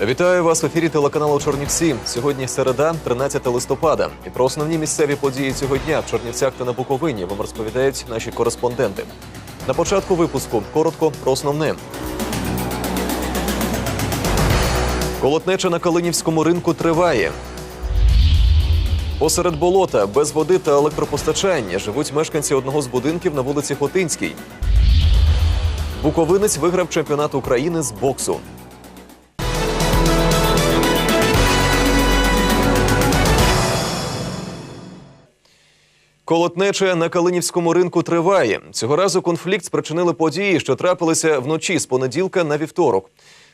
Вітаю вас в ефірі телеканалу Чорнівці. Сьогодні середа, 13 листопада. І про основні місцеві події цього дня в Чорнівцях та на Буковині вам розповідають наші кореспонденти. На початку випуску коротко про основне. Колотнеча на Калинівському ринку триває. Посеред болота без води та електропостачання живуть мешканці одного з будинків на вулиці Хотинській. Буковинець виграв чемпіонат України з боксу. Колотнеча на Калинівському ринку триває. Цього разу конфлікт спричинили події, що трапилися вночі з понеділка на вівторок.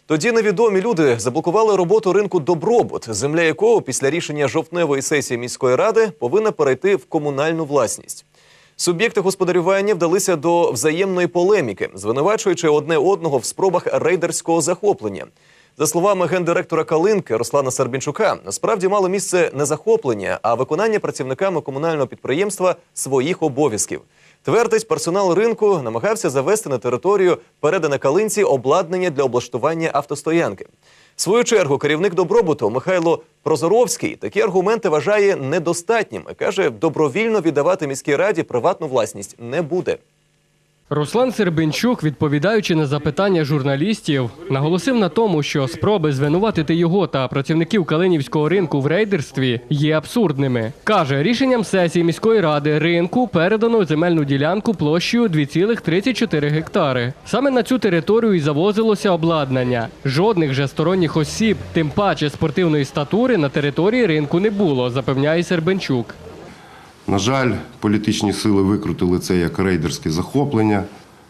Тоді невідомі люди заблокували роботу ринку Добробут, земля якого після рішення жовтневої сесії міської ради повинна перейти в комунальну власність. Суб'єкти господарювання вдалися до взаємної полеміки, звинувачуючи одне одного в спробах рейдерського захоплення. За словами гендиректора Калинки Руслана Сербінчука, насправді мало місце не захоплення, а виконання працівниками комунального підприємства своїх обов'язків. Твердить, персонал ринку намагався завести на територію передане Калинці обладнання для облаштування автостоянки. В свою чергу керівник добробуту Михайло Прозоровський такі аргументи вважає недостатнім і каже, добровільно віддавати міській раді приватну власність не буде. Руслан Сербенчук, відповідаючи на запитання журналістів, наголосив на тому, що спроби звинуватити його та працівників Калинівського ринку в рейдерстві є абсурдними. Каже, рішенням сесії міської ради ринку передано земельну ділянку площею 2,34 гектари. Саме на цю територію і завозилося обладнання. Жодних же сторонніх осіб, тим паче спортивної статури, на території ринку не було, запевняє Сербенчук. На жаль, політичні сили викрутили це як рейдерське захоплення.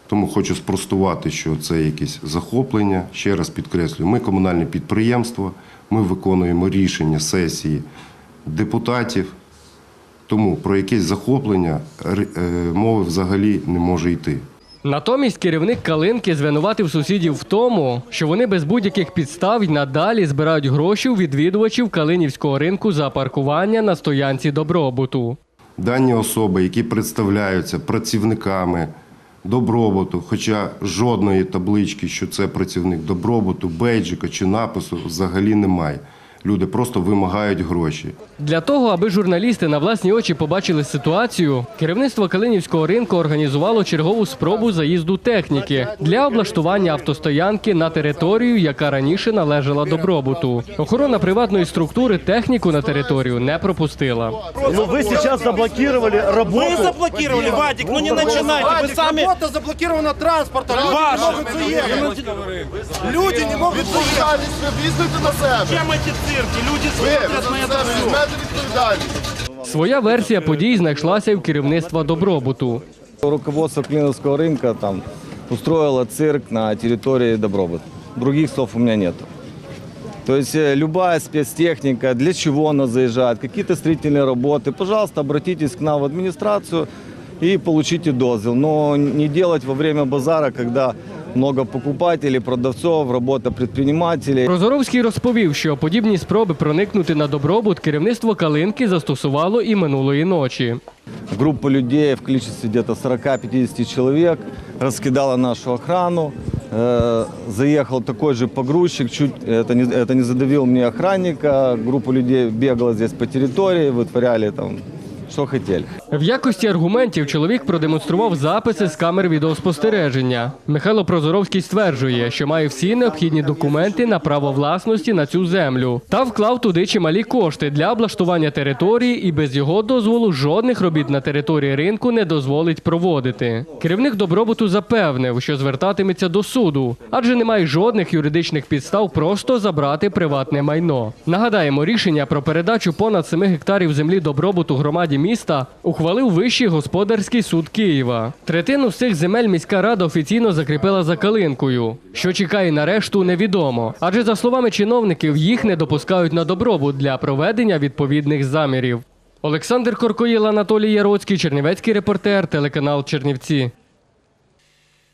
Тому хочу спростувати, що це якесь захоплення. Ще раз підкреслюю, ми комунальне підприємство, ми виконуємо рішення сесії депутатів. Тому про якесь захоплення е, мови взагалі не може йти. Натомість керівник Калинки звинуватив сусідів в тому, що вони без будь-яких підстав й надалі збирають гроші у відвідувачів Калинівського ринку за паркування на стоянці добробуту. Дані особи, які представляються працівниками добробуту, хоча жодної таблички, що це працівник добробуту, бейджика чи напису взагалі немає Люди просто вимагають гроші. Для того, аби журналісти на власні очі побачили ситуацію, керівництво Калинівського ринку організувало чергову спробу заїзду техніки для облаштування автостоянки на територію, яка раніше належала добробуту. Охорона приватної структури техніку на територію не пропустила. Ну вы сейчас заблокировали работу. Вы заблокировали, Вадик, ну не начинайте, вы Вадик, сами... Работа заблокирована транспортом. Люди Ваша. не можуть заїхати. Люди не можуть заїхати. Візьмете на себе. Чем эти цирки? Люди Ви смотрят на на это себе все. візьмете відповідальність. Своя версія подій знайшлася і в керівництва добробуту. Руководство Клиновского рынка там устроило цирк на территории Добробыт. Других слов у меня нет. То есть э, любая спецтехника, для чего она заезжает, какие-то строительные работы, пожалуйста, обратитесь к нам в администрацию и получите дозвол. Но не делать во время базара, когда много покупателей, продавцов, работа предпринимателей. Прозоровський розповів, що подібні спроби проникнути на добробут керівництво Калинки застосувало і минулої ночі. Группа людей в количестве где-то 40-50 человек раскидала нашу охрану. Э, Заехал такой же погрузчик, чуть это не, это не задавил мне охранника. Группа людей бегала здесь по территории, вытворяли там, что хотели. В якості аргументів чоловік продемонстрував записи з камер відеоспостереження. Михайло Прозоровський стверджує, що має всі необхідні документи на право власності на цю землю та вклав туди чималі кошти для облаштування території і без його дозволу жодних робіт на території ринку не дозволить проводити. Керівник добробуту запевнив, що звертатиметься до суду, адже немає жодних юридичних підстав просто забрати приватне майно. Нагадаємо, рішення про передачу понад 7 гектарів землі добробуту громаді міста ухвалив Вищий господарський суд Києва. Третину цих земель міська рада офіційно закріпила за калинкою. Що чекає на решту, невідомо. Адже за словами чиновників, їх не допускають на добробут для проведення відповідних замірів. Олександр Коркоїл, Анатолій Яроцький, Чернівецький репортер, телеканал Чернівці.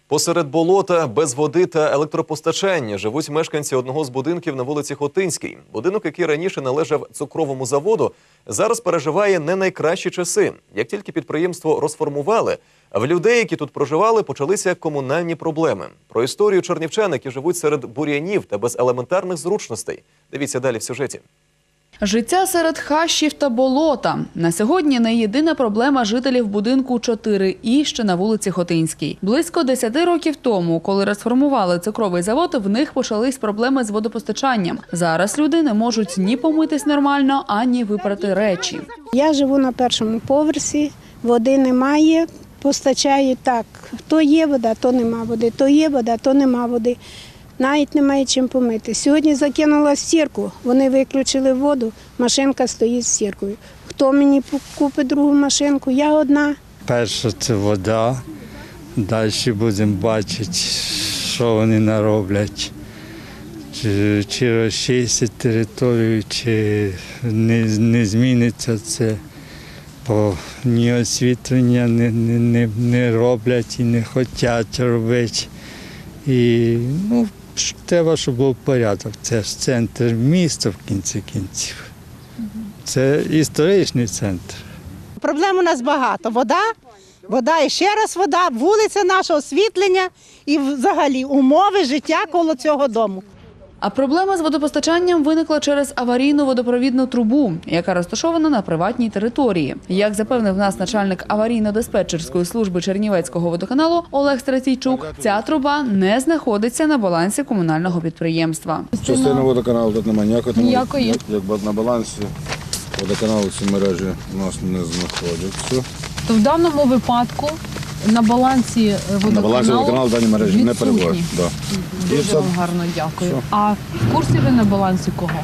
Посеред болота, без води та електропостачання живуть мешканці одного з будинків на вулиці Хотинській. Будинок, який раніше належав цукровому заводу, зараз переживає не найкращі часи. Як тільки підприємство розформували, в людей, які тут проживали, почалися комунальні проблеми. Про історію чернівчан, які живуть серед бур'янів та без елементарних зручностей. Дивіться далі в сюжеті. Життя серед хащів та болота на сьогодні не єдина проблема жителів будинку 4 і ще на вулиці Хотинській. Близько 10 років тому, коли розформували цукровий завод, в них почались проблеми з водопостачанням. Зараз люди не можуть ні помитись нормально, ані випрати речі. Я живу на першому поверсі, води немає, постачають так. То є вода, то нема води, то є вода, то нема води. Навіть немає чим помити. Сьогодні закинула стірку, вони виключили воду, машинка стоїть з стіркою. Хто мені купить другу машинку? Я одна. Перше це вода. Далі будемо бачити, що вони нароблять. Чи, чи розчистять територію, чи не, не зміниться це. Бо ні освітлення не, не, не, не роблять і не хочуть робити. І ну, треба, щоб був порядок. Це ж центр міста в кінці кінців. Це історичний центр. Проблем у нас багато. Вода, вода і ще раз вода, вулиця наша, освітлення і взагалі умови життя коло цього дому. А проблема з водопостачанням виникла через аварійну водопровідну трубу, яка розташована на приватній території. Як запевнив нас начальник аварійно-диспетчерської служби Чернівецького водоканалу Олег Стратійчук, ця труба не знаходиться на балансі комунального підприємства. Частина водоканалу тут немає ніякої. тому Ніякої. Як, як на балансі водоканалу ці мережі у нас не знаходяться. То в даному випадку на балансі водоканалу, На балансі водоканалу дані мережі не відсутні. перебувають. Да. І Дуже все. вам гарно дякую. Все. А в курсі ви на балансі кого?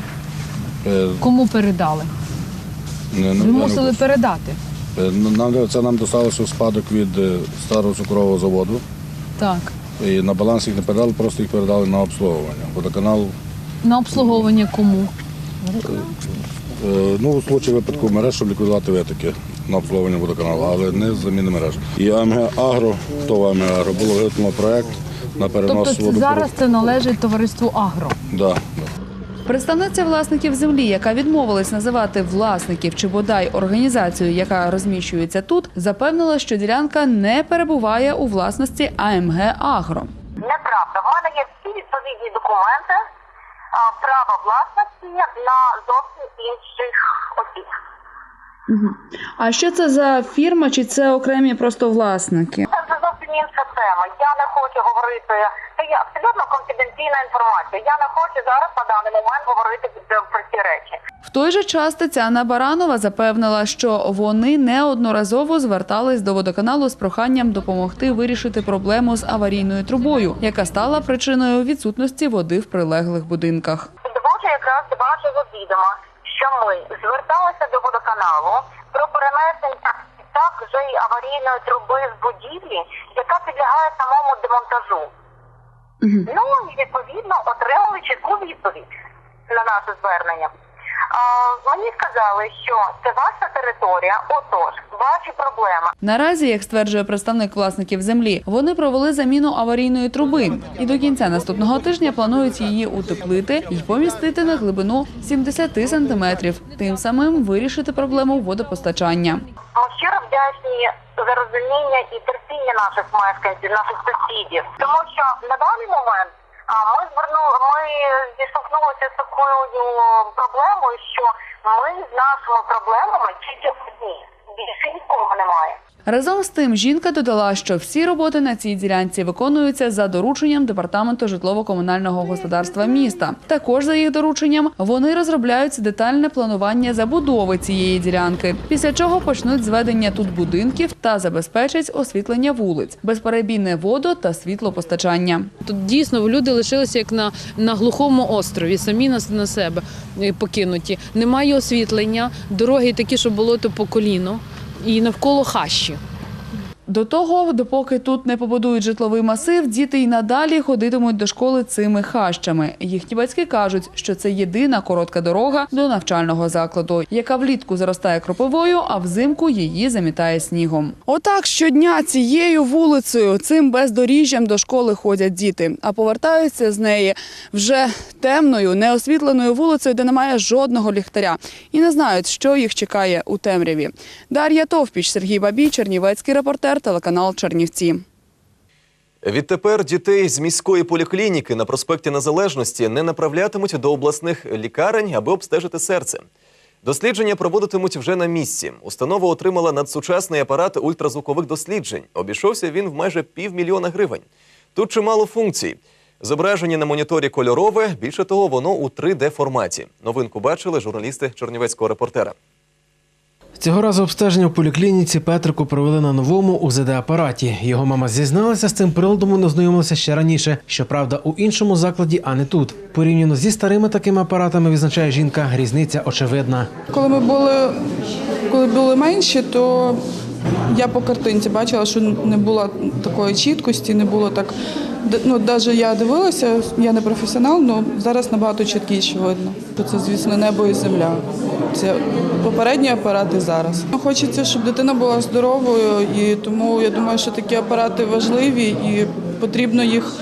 Е, Кому передали? не- не- Ви не- мусили передати. Е, Нам, це нам досталося в спадок від е, старого цукрового заводу. Так. І на баланс їх не передали, просто їх передали на обслуговування. Водоканал, На обслуговування кому? е, ну, у случаї випадку мереж, щоб ліквідувати витоки на обслуговування водоканалу, але не з заміни мереж. І АМГ Агро, то в АМГ Агро, було виготовлено проект на перенос Тобто це зараз це належить товариству Агро. Да, да. Представниця власників землі, яка відмовилась називати власників чи бодай організацію, яка розміщується тут, запевнила, що ділянка не перебуває у власності АМГ Агро. Неправда. В мене є всі відповідні документи права власності на зовсім інших осіб. А що це за фірма, чи це окремі просто власники? Це зовсім інша тема. Я не хочу говорити. Це є абсолютно конфіденційна інформація. Я не хочу зараз на даний момент говорити про ці речі. В той же час Тетяна Баранова запевнила, що вони неодноразово звертались до водоканалу з проханням допомогти вирішити проблему з аварійною трубою, яка стала причиною відсутності води в прилеглих будинках. Доводжу якраз вашого відома, що ми зверталися до водоканалу про перенесення так вже й аварійної труби з будівлі, яка підлягає самому демонтажу. Ну і відповідно отримали чітку відповідь на наше звернення. Мені сказали, що це ваша територія, отож, ваші проблеми. Наразі, як стверджує представник власників землі, вони провели заміну аварійної труби і до кінця наступного тижня планують її утеплити і помістити на глибину 70 сантиметрів, тим самим вирішити проблему водопостачання. Ми щиро вдячні за розуміння і терпіння наших мешканців, наших сусідів, тому що на даний момент ми звернули, зіштовхнулися з такою проблемою, що ми з нашими проблемами тільки одні. Більше нікого немає. Разом з тим, жінка додала, що всі роботи на цій ділянці виконуються за дорученням департаменту житлово-комунального господарства міста. Також за їх дорученням вони розробляють детальне планування забудови цієї ділянки, після чого почнуть зведення тут будинків та забезпечать освітлення вулиць, безперебійне водо та світлопостачання. Тут дійсно люди лишилися як на, на глухому острові, самі на, на себе е, покинуті. Немає освітлення, дороги такі, що болото по коліно, і навколо хащі. До того, допоки тут не побудують житловий масив, діти й надалі ходитимуть до школи цими хащами. Їхні батьки кажуть, що це єдина коротка дорога до навчального закладу, яка влітку заростає кропивою, а взимку її замітає снігом. Отак щодня цією вулицею, цим бездоріжжям до школи ходять діти, а повертаються з неї вже темною, неосвітленою вулицею, де немає жодного ліхтаря, і не знають, що їх чекає у темряві. Дар'я Товпіч, Сергій Бабій, Чернівецький репортер, телеканал Чернівці. Відтепер дітей з міської поліклініки на проспекті Незалежності не направлятимуть до обласних лікарень, аби обстежити серце. Дослідження проводитимуть вже на місці. Установа отримала надсучасний апарат ультразвукових досліджень. Обійшовся він в майже півмільйона гривень. Тут чимало функцій. Зображення на моніторі кольорове, більше того, воно у 3D-форматі. Новинку бачили журналісти Чернівецького репортера. Цього разу обстеження в поліклініці Петрику провели на новому УЗД-апараті. Його мама зізналася з цим приладом не знайомилася ще раніше. Щоправда, у іншому закладі, а не тут. Порівняно зі старими такими апаратами, відзначає жінка, різниця очевидна. Коли ми були, коли були менші, то я по картинці бачила, що не було такої чіткості, не було так. Ну, навіть я дивилася, я не професіонал, але зараз набагато чіткіше видно. Це, звісно, небо і земля. Це попередні апарати зараз. Хочеться, щоб дитина була здоровою, і тому я думаю, що такі апарати важливі і потрібно їх,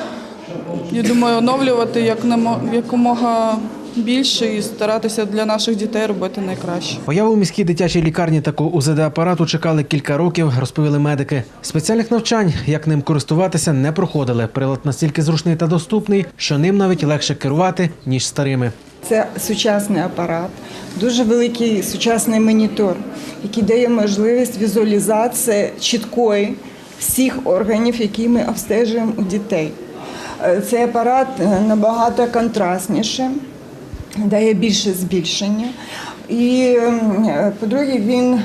я думаю, оновлювати як якомога більше і старатися для наших дітей робити найкраще. Появу в міській дитячій лікарні такого УЗД-апарату чекали кілька років, розповіли медики. Спеціальних навчань, як ним користуватися, не проходили. Прилад настільки зручний та доступний, що ним навіть легше керувати, ніж старими. Це сучасний апарат, дуже великий сучасний монітор, який дає можливість візуалізації чіткої всіх органів, які ми обстежуємо у дітей. Е, Цей апарат е, набагато контрастніше, дає більше збільшення. І, е, по-друге, він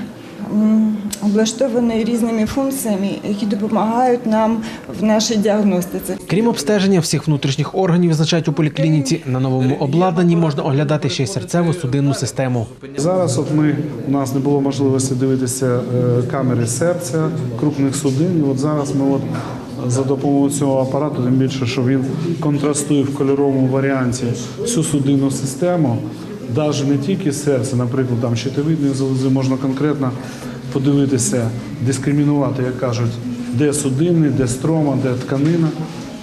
облаштований різними функціями, які допомагають нам в нашій діагностиці. Крім обстеження всіх внутрішніх органів, визначають у поліклініці, на новому обладнанні можна оглядати ще й серцево-судинну систему. Зараз от ми у нас не було можливості дивитися е, камери серця, крупних судин. І от зараз ми от за допомогою цього апарату, тим більше, що він контрастує в кольоровому варіанті всю судинну систему, навіть не тільки серце, наприклад, там щитовидної залози, можна конкретно подивитися, дискримінувати, як кажуть, де судини, де строма, де тканина.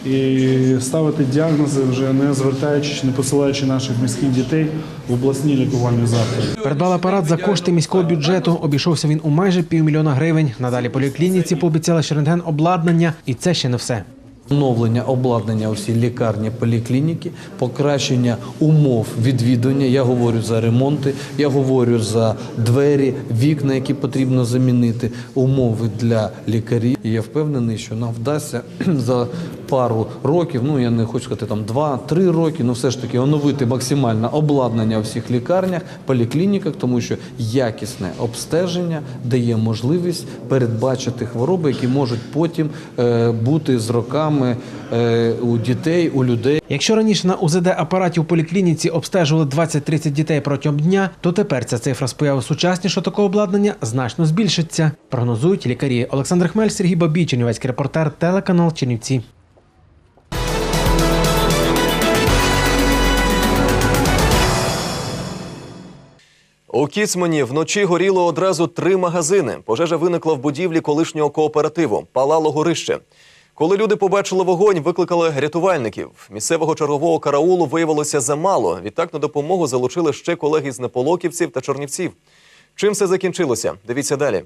І ставити діагнози вже не звертаючись, не посилаючи наших міських дітей в обласні лікувальні заклади. Придбали апарат за кошти міського бюджету. Обійшовся він у майже півмільйона гривень. Надалі поліклініці пообіцяли ще рентген обладнання, і це ще не все. Оновлення обладнання у всій лікарні, поліклініки, покращення умов відвідування. Я говорю за ремонти, я говорю за двері, вікна, які потрібно замінити, умови для лікарів. І я впевнений, що нам вдасться за пару років, ну я не хочу сказати там два-три роки, ну все ж таки оновити максимально обладнання у всіх лікарнях, поліклініках, тому що якісне обстеження дає можливість передбачити хвороби, які можуть потім е, бути з роками е, у дітей, у людей. Якщо раніше на УЗД апараті у поліклініці обстежували 20-30 дітей протягом дня, то тепер ця цифра з появи сучаснішого такого обладнання значно збільшиться. Прогнозують лікарі. Олександр Хмель, Сергій Бабій, Чернівецький репортер, телеканал Чернівці. У Кіцмані вночі горіло одразу три магазини. Пожежа виникла в будівлі колишнього кооперативу. Палало горище. Коли люди побачили вогонь, викликали рятувальників. Місцевого чергового караулу виявилося замало. Відтак на допомогу залучили ще колеги з Неполоківців та Чорнівців. Чим все закінчилося? Дивіться далі.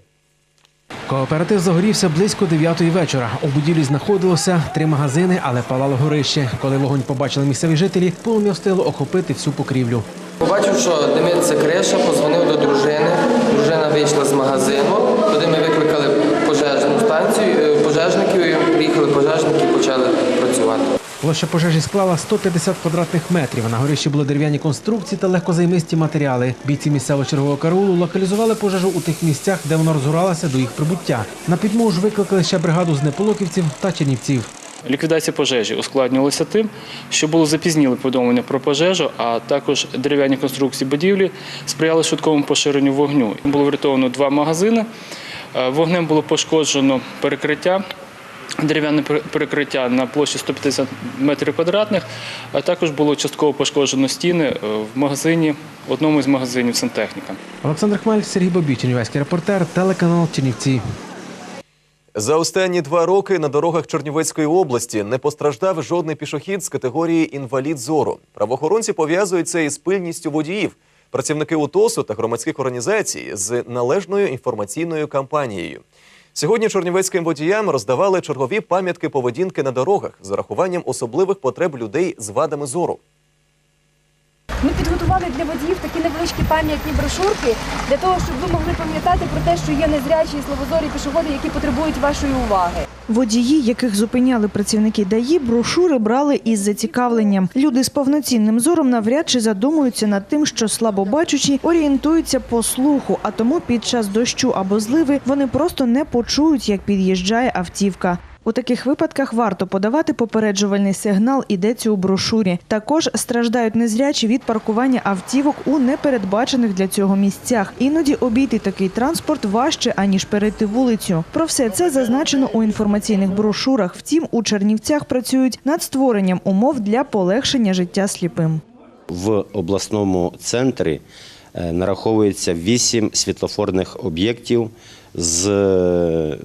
Кооператив загорівся близько 9 вечора. У будівлі знаходилося три магазини, але палало горище. Коли вогонь побачили місцеві жителі, полум'я встигло охопити всю покрівлю. Побачив, що димиться криша, позвонив до дружини. Дружина вийшла з магазину. Туди ми викликали пожежну станцію, е, пожежників, приїхали пожежники і почали працювати. Площа пожежі склала 150 квадратних метрів. На горищі були дерев'яні конструкції та легкозаймисті матеріали. Бійці місцевого чергового караулу локалізували пожежу у тих місцях, де вона розгоралася до їх прибуття. На підмогу ж викликали ще бригаду з неполоківців та чернівців. Ліквідація пожежі ускладнювалася тим, що було запізніле повідомлення про пожежу, а також дерев'яні конструкції будівлі сприяли швидкому поширенню вогню. Було врятовано два магазини. Е, Вогнем було пошкоджено перекриття. Дерев'яне перекриття на площі 150 метрів квадратних, а також було частково пошкоджено стіни е, в магазині, одному із магазинів сантехніка. Олександр Хмель, Сергій Бобій, Чернівецький репортер, телеканал Чернівці. За останні два роки на дорогах Чернівецької області не постраждав жодний пішохід з категорії інвалід зору. Правоохоронці пов'язують це із пильністю водіїв. Працівники УТОСу та громадських організацій з належною інформаційною кампанією. Сьогодні чернівецьким водіям роздавали чергові пам'ятки поведінки на дорогах з урахуванням особливих потреб людей з вадами зору. Ми підготували для водіїв такі невеличкі пам'ятні брошурки для того, щоб ви могли пам'ятати про те, що є незрячі і слабозорі пішоходи, які потребують вашої уваги. Водії, яких зупиняли працівники ДАІ, брошури брали із зацікавленням. Люди з повноцінним зором навряд чи задумуються над тим, що слабобачучі орієнтуються по слуху, а тому під час дощу або зливи вони просто не почують, як під'їжджає автівка. У таких випадках варто подавати попереджувальний сигнал, ідеться у брошурі. Також страждають незрячі від паркування автівок у непередбачених для цього місцях. Іноді обійти такий транспорт важче аніж перейти вулицю. Про все це зазначено у інформаційних брошурах. Втім, у Чернівцях працюють над створенням умов для полегшення життя сліпим. В обласному центрі е, нараховується 8 світлофорних об'єктів з е,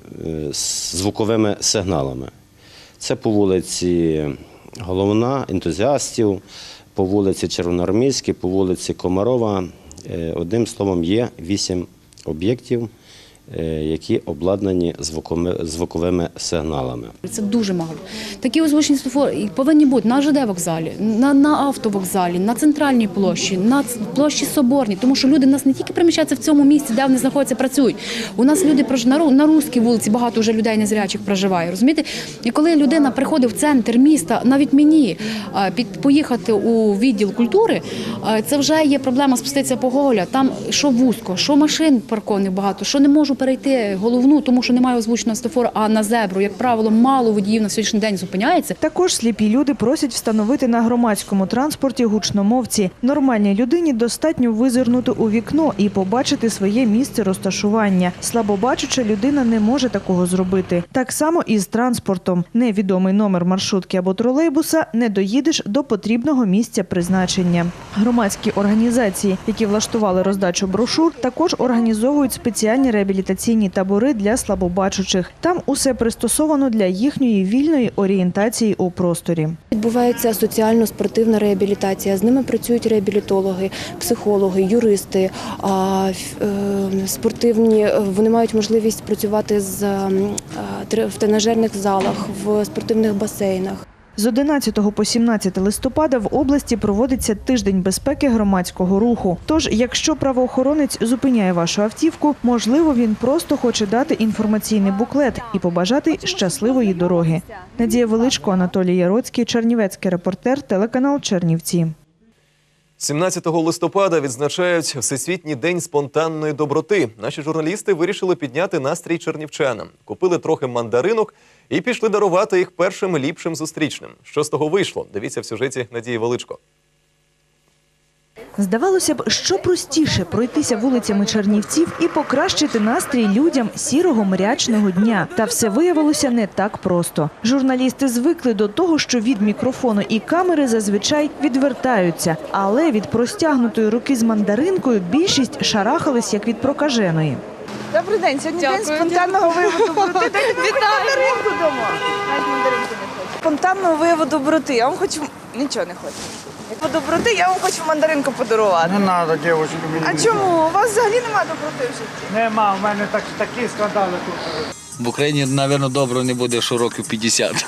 звуковими сигналами. Це по вулиці Головна, ентузіастів, по вулиці Червоноармійській, по вулиці Комарова. Е, Одним словом, є вісім об'єктів, які обладнані звуковими, сигналами. Це дуже мало. Такі озвучені світлофори повинні бути на ЖД вокзалі, на, на автовокзалі, на центральній площі, на площі Соборній. Тому що люди в нас не тільки переміщаються в цьому місці, де вони знаходяться, працюють. У нас люди на, на Руській вулиці багато вже людей незрячих проживає. Розумієте? І коли людина приходить в центр міста, навіть мені під поїхати у відділ культури, це вже є проблема спуститися по Гоголя. Там що вузько, що машин паркованих багато, що не можу перейти головну, тому що немає озвученого світлофору, а на зебру, як правило, мало водіїв на сьогоднішній день зупиняється. Також сліпі люди просять встановити на громадському транспорті гучномовці. Нормальній людині достатньо визирнути у вікно і побачити своє місце розташування. Слабобачуча людина не може такого зробити. Так само і з транспортом. Невідомий номер маршрутки або тролейбуса не доїдеш до потрібного місця призначення. Громадські організації, які влаштували роздачу брошур, також організовують спеціальні реабілітаційні табори для слабобачучих. Там усе пристосовано для їхньої вільної орієнтації у просторі. Відбувається соціально-спортивна реабілітація. З ними працюють реабілітологи, психологи, юристи, е, спортивні. Вони мають можливість працювати з, м, в тренажерних залах, в спортивних басейнах. З 11 по 17 листопада в області проводиться тиждень безпеки громадського руху. Тож, якщо правоохоронець зупиняє вашу автівку, можливо, він просто хоче дати інформаційний буклет і побажати щасливої дороги. Надія Величко, Анатолій Яроцький, Чернівецький репортер, телеканал Чернівці. 17 листопада відзначають Всесвітній день спонтанної доброти. Наші журналісти вирішили підняти настрій чернівчанам. Купили трохи мандаринок і пішли дарувати їх першим ліпшим зустрічним. Що з того вийшло? Дивіться в сюжеті Надії Величко. Здавалося б, що простіше пройтися вулицями Чернівців і покращити настрій людям сірого мрячного дня. Та все виявилося не так просто. Журналісти звикли до того, що від мікрофону і камери зазвичай відвертаються, але від простягнутої руки з мандаринкою більшість шарахались як від прокаженої. Добрий день. Сьогодні день спонтанного виводу доброти. Дайте мені мандаринку дома. Навіть мандаринку не хочу. Спонтанного вияву доброти. Я вам хочу нічого не хочу. По доброти я вам хочу мандаринку подарувати. Не треба, дівчинку, мені. А чому? У вас взагалі немає доброти в житті? Нема, в мене так, такі скандали тут. В Україні, мабуть, добре не буде, що років 50.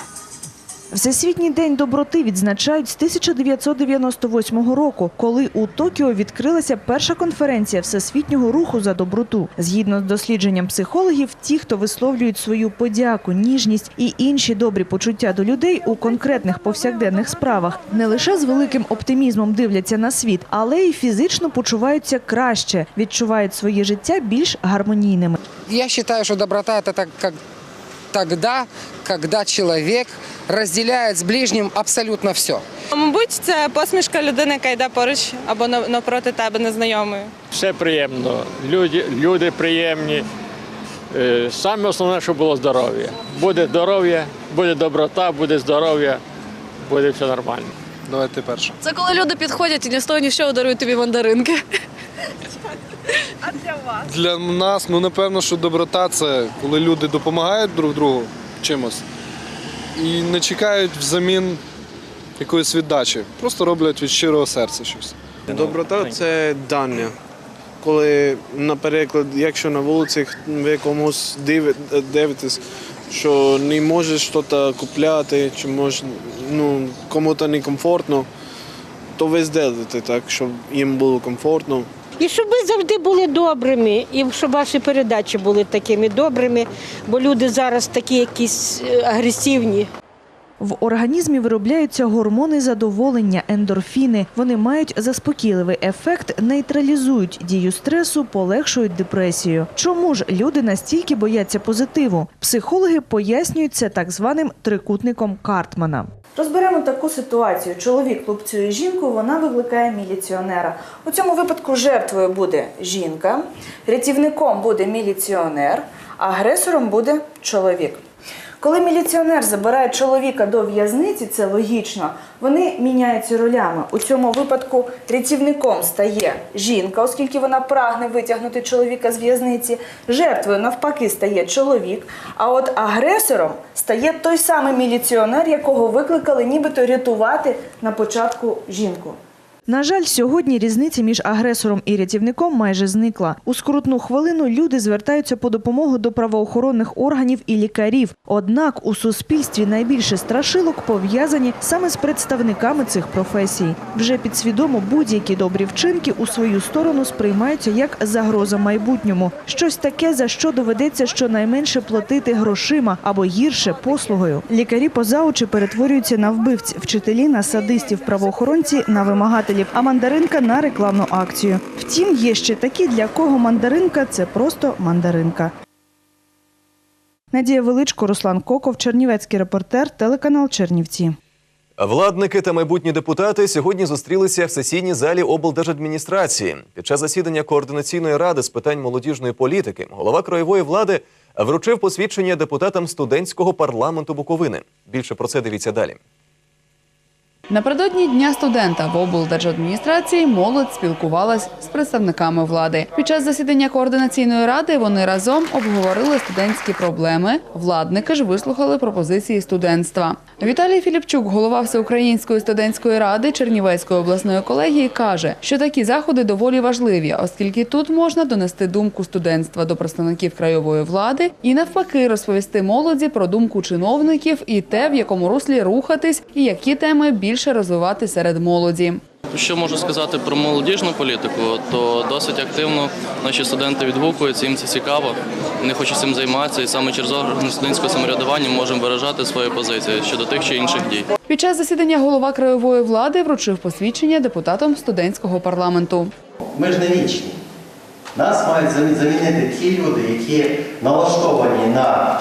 Всесвітній день доброти відзначають з 1998 року, коли у Токіо відкрилася перша конференція всесвітнього руху за доброту. Згідно з дослідженням психологів, ті, хто висловлюють свою подяку, ніжність і інші добрі почуття до людей у конкретних повсякденних справах, не лише з великим оптимізмом дивляться на світ, але й фізично почуваються краще, відчувають своє життя більш гармонійними. Я считаю, что доброта это так, как тогда, когда человек разделяет с ближним абсолютно все. Мабуть, це посмішка людини, яка йде поруч або навпроти тебе незнайомої. Все приємно. Люди, люди приємні, Е, Саме основне, щоб було здоров'я. Буде здоров'я, буде доброта, буде здоров'я, буде все нормально. Давайте перше. Це коли люди підходять і ні з того ні з чого дарують тобі мандаринки. Для нас, ну напевно, що доброта це коли люди допомагають друг другу чимось і не чекають взамін якоїсь віддачі. Просто роблять від щирого серця щось. Доброта це дання. Коли, наприклад, якщо на вулиці ви комусь диви- дивитесь, що не можеш щось купляти, чи може, ну, кому-то некомфортно, то ви зробите так, щоб їм було комфортно. І щоб ви завжди були добрими, і щоб ваші передачі були такими добрими, бо люди зараз такі якісь е, агресивні. В організмі виробляються гормони задоволення, ендорфіни. Вони мають заспокійливий ефект, нейтралізують дію стресу, полегшують депресію. Чому ж люди настільки бояться позитиву? Психологи пояснюють це так званим трикутником Картмана. Розберемо таку ситуацію. Чоловік лупцює жінку, вона викликає міліціонера. У цьому випадку жертвою буде жінка, рятівником буде міліціонер, агресором буде чоловік. Коли міліціонер забирає чоловіка до в'язниці, це логічно, вони міняються ролями. У цьому випадку рятівником стає жінка, оскільки вона прагне витягнути чоловіка з в'язниці. Жертвою навпаки стає чоловік. А от агресором стає той самий міліціонер, якого викликали нібито рятувати на початку жінку. На жаль, сьогодні різниця між агресором і рятівником майже зникла. У скрутну хвилину люди звертаються по допомогу до правоохоронних органів і лікарів. Однак у суспільстві найбільше страшилок пов'язані саме з представниками цих професій. Вже підсвідомо будь-які добрі вчинки у свою сторону сприймаються як загроза майбутньому. Щось таке, за що доведеться щонайменше платити грошима або гірше послугою. Лікарі поза очі перетворюються на вбивць, вчителі на садистів, правоохоронці на вимагателів, а мандаринка на рекламну акцію. Втім, є ще такі, для кого мандаринка це просто мандаринка. Надія Величко, Руслан Коков, Чернівецький репортер, телеканал Чернівці. Владники та майбутні депутати сьогодні зустрілися в сесійній залі облдержадміністрації. Під час засідання координаційної ради з питань молодіжної політики голова краєвої влади вручив посвідчення депутатам студентського парламенту Буковини. Більше про це дивіться далі. Напередодні дня студента в облдержадміністрації молодь спілкувалась з представниками влади. Під час засідання координаційної ради вони разом обговорили студентські проблеми. Владники ж вислухали пропозиції студентства. Віталій Філіпчук, голова Всеукраїнської студентської ради Чернівецької обласної колегії, каже, що такі заходи доволі важливі, оскільки тут можна донести думку студентства до представників краєвої влади і навпаки розповісти молоді про думку чиновників і те, в якому руслі рухатись, і які теми більше розвивати серед молоді. Що можу сказати про молодіжну політику, то досить активно наші студенти відгукуються, їм це цікаво, вони хочуть цим займатися, і саме через органи студентського самоврядування можемо виражати свої позиції щодо тих чи інших дій. Під час засідання голова краєвої влади вручив посвідчення депутатам студентського парламенту. Ми ж не вічні. Нас мають замі- замінити ті люди, які налаштовані на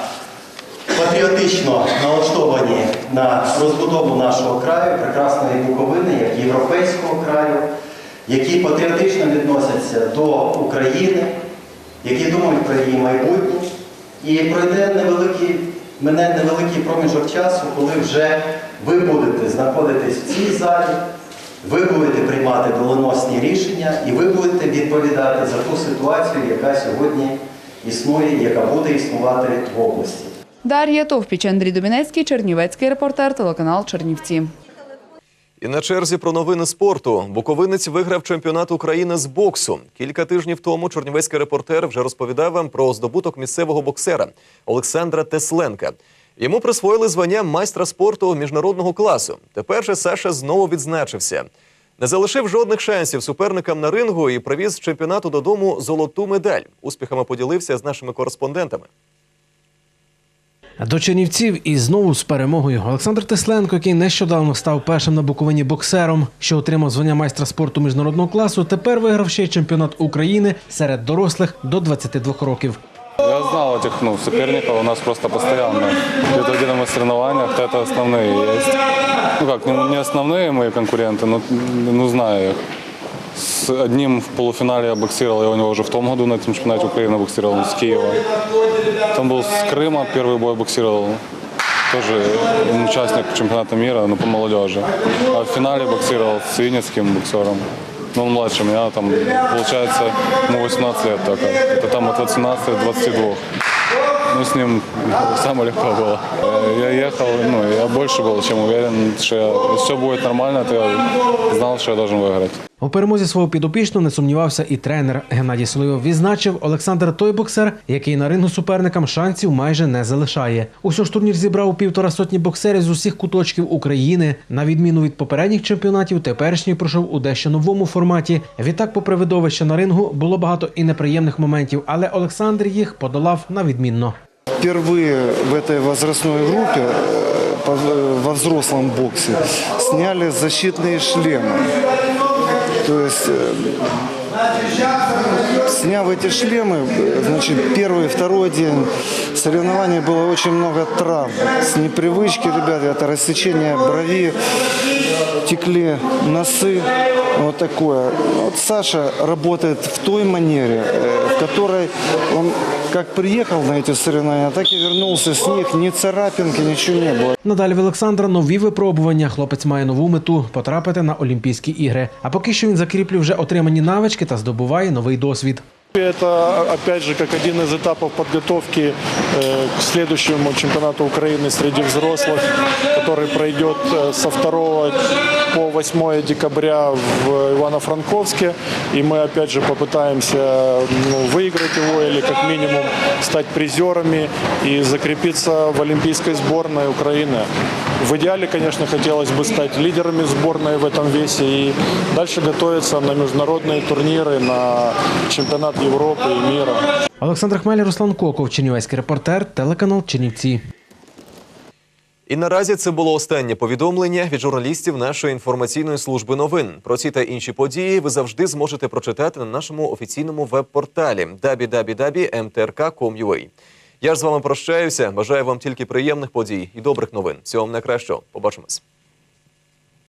патріотично налаштовані на розбудову нашого краю, прекрасної Буковини, як європейського краю, які патріотично відносяться до України, які думають про її майбутнє. І пройде невеликий, мене невеликий проміжок часу, коли вже ви будете знаходитись в цій залі, ви будете приймати доленосні рішення і ви будете відповідати за ту ситуацію, яка сьогодні існує, яка буде існувати в області. Дар'я Товпіч, Андрій Домінецький, Чернівецький репортер, телеканал Чернівці. І на черзі про новини спорту. Буковинець виграв чемпіонат України з боксу. Кілька тижнів тому чорнівецький репортер вже розповідав вам про здобуток місцевого боксера Олександра Тесленка. Йому присвоїли звання майстра спорту міжнародного класу. Тепер же Саша знову відзначився. Не залишив жодних шансів суперникам на рингу і привіз з чемпіонату додому золоту медаль. Успіхами поділився з нашими кореспондентами. До Чернівців і знову з перемогою Олександр Тесленко, який нещодавно став першим на Буковині боксером, що отримав звання майстра спорту міжнародного класу, тепер виграв ще й чемпіонат України серед дорослих до 22 років. Я знал этих ну, соперников, у нас просто постоянно где-то где на соревнованиях, то это основные есть. Ну как, не, не основные мои конкуренты, но ну, знаю их. С с одним в полуфинале я боксировал, я у него уже в том году на этом чемпионате Украины боксировал, с Киева. Там был с Крыма, первый бой боксировал. Тоже он участник чемпионата мира, но по молодежи. А в финале боксировал с винницким боксером. Ну, он младше меня, там, получается, ему 18 лет только. Это там от 18 до 22. Ну, с ним самое легко было. Э, Я ехал, ну, я больше был, чем уверен, что я, если все будет нормально, то я знал, что я должен выиграть. У перемозі свого підопічного не сумнівався і тренер Геннадій Соловйов. Відзначив Олександр той боксер, який на рингу суперникам шансів майже не залишає. Усьо ж турнір зібрав у півтора сотні боксерів з усіх куточків України. На відміну від попередніх чемпіонатів, теперішній пройшов у дещо новому форматі. Відтак, попри видовище на рингу, було багато і неприємних моментів, але Олександр їх подолав на відмінно. Впервые в этой возрастной группе э, по- во взрослом боксе сняли защитные шлемы. То есть, э, сняв эти шлемы, э, значит, первый, второй день соревнований было очень много травм. С непривычки, ребята, это рассечение брови, текли носы, вот такое. Вот Саша работает в той манере, э, в которой он как приехал на эти соревнования, так и вернулся с них. Ни царапинки, ничего не было. Надалі в Олександра нові випробування. Хлопець має нову мету потрапити на Олімпійські ігри. А поки що він закріплює вже отримані навички та здобуває новий досвід. Это, опять же, как один из этапов подготовки э, к следующему чемпионату Украины среди взрослых, который пройдет э, со 2 по 8 декабря в Ивано-Франковске. И мы, опять же, попытаемся ну, выиграть его или, как минимум, стать призерами и закрепиться в Олимпийской сборной Украины. В идеале, конечно, хотелось бы стать лидерами сборной в этом весе и дальше готовиться на международные турниры, на чемпионат Европы и мира. Олександр Хмель, Руслан Коков, Чернівецький репортер, телеканал Чернівці. І наразі це було останнє повідомлення від журналістів нашої інформаційної служби новин. Про ці та інші події ви завжди зможете прочитати на нашому офіційному веб-порталі www.mtrk.com.ua. Я ж з вами прощаюся. Бажаю вам тільки приємних подій і добрих новин. Всього вам найкращого. Побачимось.